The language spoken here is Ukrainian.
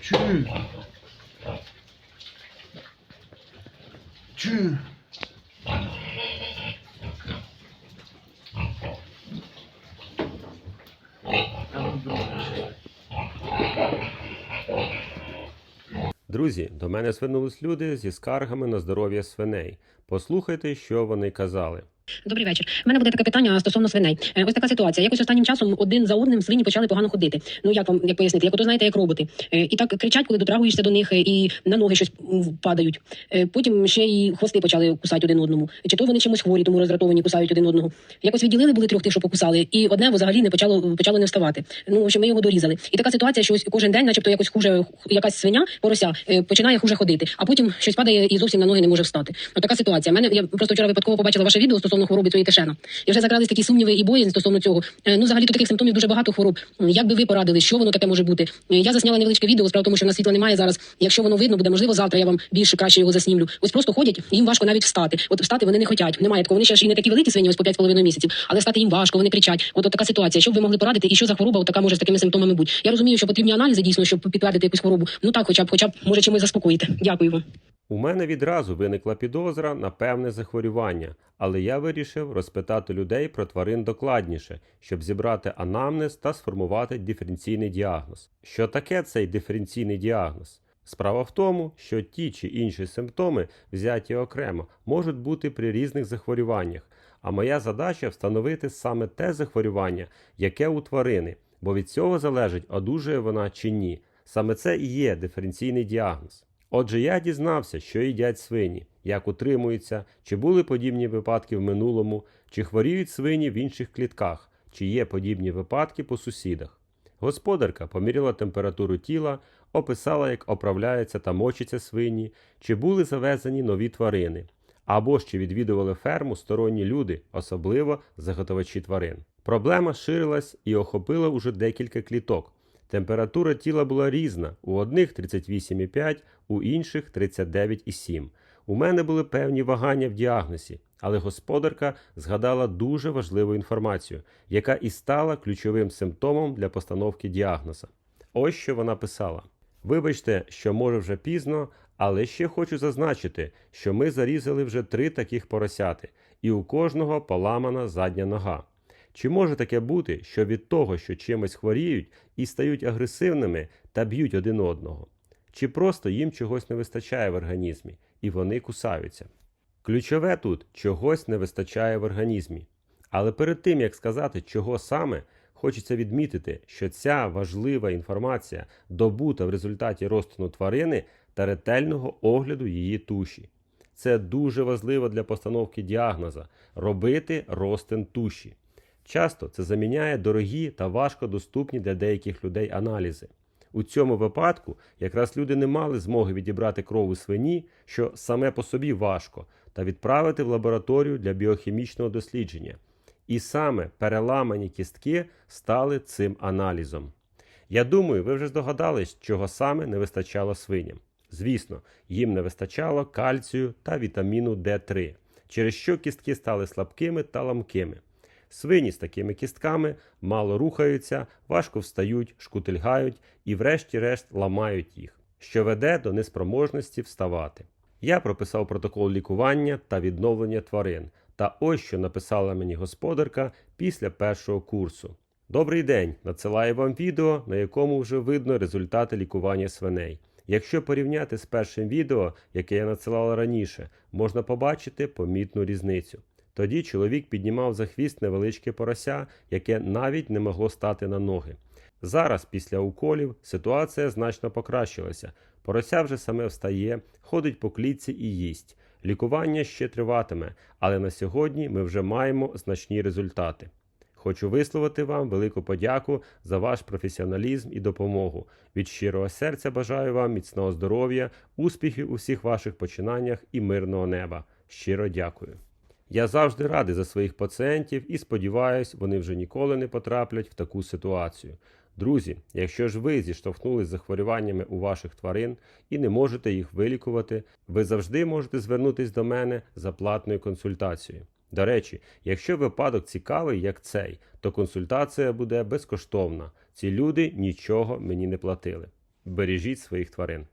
Чу. Чу. Друзі, до мене звернулись люди зі скаргами на здоров'я свиней. Послухайте, що вони казали. Добрий вечір. У мене буде таке питання стосовно свиней. Е, Ось така ситуація. Якось останнім часом один за одним свині почали погано ходити. Ну як вам як пояснити? Як ото знаєте, як роботи. Е, І так кричать, коли дотрагуєшся до них, е, і на ноги щось падають. Потім ще і хвости почали кусати один одному. Чи то вони чимось хворі, тому роздратовані кусають один одного. Якось відділили були трьох тих, що покусали, і одне взагалі не почало почало не вставати. Ну що ми його дорізали. І така ситуація, що ось кожен день, начебто, якось хуже якась свиня, порося починає хуже ходити, а потім щось падає і зовсім на ноги не може встати. Ось така ситуація. Мене я просто вчора випадково побачила ваше відео стосовно хвороби цієї кишена. І вже закрались такі сумніви і боязні стосовно цього. Е, Ну, взагалі, то таких симптомів дуже багато хвороб. Як би ви порадили, що воно таке може бути? Е, Я засняла невеличке відео, справа тому, що на світла немає зараз. Якщо воно видно, буде можливо завтра. Я вам більш краще його заснімлю. Ось просто ходять, їм важко навіть встати. От встати вони не хочуть. Немає такого. Вони ще ж і не такі великі свині, ось по 5,5 місяців, але встати їм важко, вони кричать. От, от така ситуація. Що б ви могли порадити, і що за хвороба от така може з такими симптомами бути? Я розумію, що потрібні аналізи дійсно, щоб підтвердити якусь хворобу. Ну так, хоча б, хоча б може чимось заспокоїти. Дякую вам. У мене відразу виникла підозра на певне захворювання, але я вирішив розпитати людей про тварин докладніше, щоб зібрати анамнез та сформувати диференційний діагноз. Що таке цей диференційний діагноз? Справа в тому, що ті чи інші симптоми, взяті окремо, можуть бути при різних захворюваннях, а моя задача встановити саме те захворювання, яке у тварини, бо від цього залежить, одужує вона чи ні. Саме це і є диференційний діагноз. Отже, я дізнався, що їдять свині, як утримуються, чи були подібні випадки в минулому, чи хворіють свині в інших клітках, чи є подібні випадки по сусідах. Господарка поміряла температуру тіла, описала, як оправляються та мочаться свині, чи були завезені нові тварини, або чи відвідували ферму сторонні люди, особливо заготовачі тварин. Проблема ширилась і охопила уже декілька кліток. Температура тіла була різна: у одних 38,5, у інших 39,7. У мене були певні вагання в діагнозі, але господарка згадала дуже важливу інформацію, яка і стала ключовим симптомом для постановки діагноза. Ось що вона писала: Вибачте, що може вже пізно, але ще хочу зазначити, що ми зарізали вже три таких поросяти, і у кожного поламана задня нога. Чи може таке бути, що від того, що чимось хворіють і стають агресивними та б'ють один одного? Чи просто їм чогось не вистачає в організмі, і вони кусаються? Ключове тут чогось не вистачає в організмі. Але перед тим як сказати, чого саме, хочеться відмітити, що ця важлива інформація добута в результаті розтину тварини та ретельного огляду її туші. Це дуже важливо для постановки діагноза робити розтин туші. Часто це заміняє дорогі та важко доступні для деяких людей аналізи. У цьому випадку якраз люди не мали змоги відібрати кров у свині, що саме по собі важко, та відправити в лабораторію для біохімічного дослідження. І саме переламані кістки стали цим аналізом. Я думаю, ви вже здогадались, чого саме не вистачало свиням. Звісно, їм не вистачало кальцію та вітаміну D3, через що кістки стали слабкими та ламкими. Свині з такими кістками мало рухаються, важко встають, шкутильгають і, врешті-решт, ламають їх, що веде до неспроможності вставати. Я прописав протокол лікування та відновлення тварин. Та ось що написала мені господарка після першого курсу. Добрий день! Надсилаю вам відео, на якому вже видно результати лікування свиней. Якщо порівняти з першим відео, яке я надсилала раніше, можна побачити помітну різницю. Тоді чоловік піднімав за хвіст невеличке порося, яке навіть не могло стати на ноги. Зараз, після уколів, ситуація значно покращилася. Порося вже саме встає, ходить по клітці і їсть. Лікування ще триватиме, але на сьогодні ми вже маємо значні результати. Хочу висловити вам велику подяку за ваш професіоналізм і допомогу. Від щирого серця бажаю вам міцного здоров'я, успіхів у всіх ваших починаннях і мирного неба. Щиро дякую. Я завжди радий за своїх пацієнтів і сподіваюсь, вони вже ніколи не потраплять в таку ситуацію. Друзі, якщо ж ви зіштовхнулись з захворюваннями у ваших тварин і не можете їх вилікувати, ви завжди можете звернутись до мене за платною консультацією. До речі, якщо випадок цікавий, як цей, то консультація буде безкоштовна. Ці люди нічого мені не платили. Бережіть своїх тварин.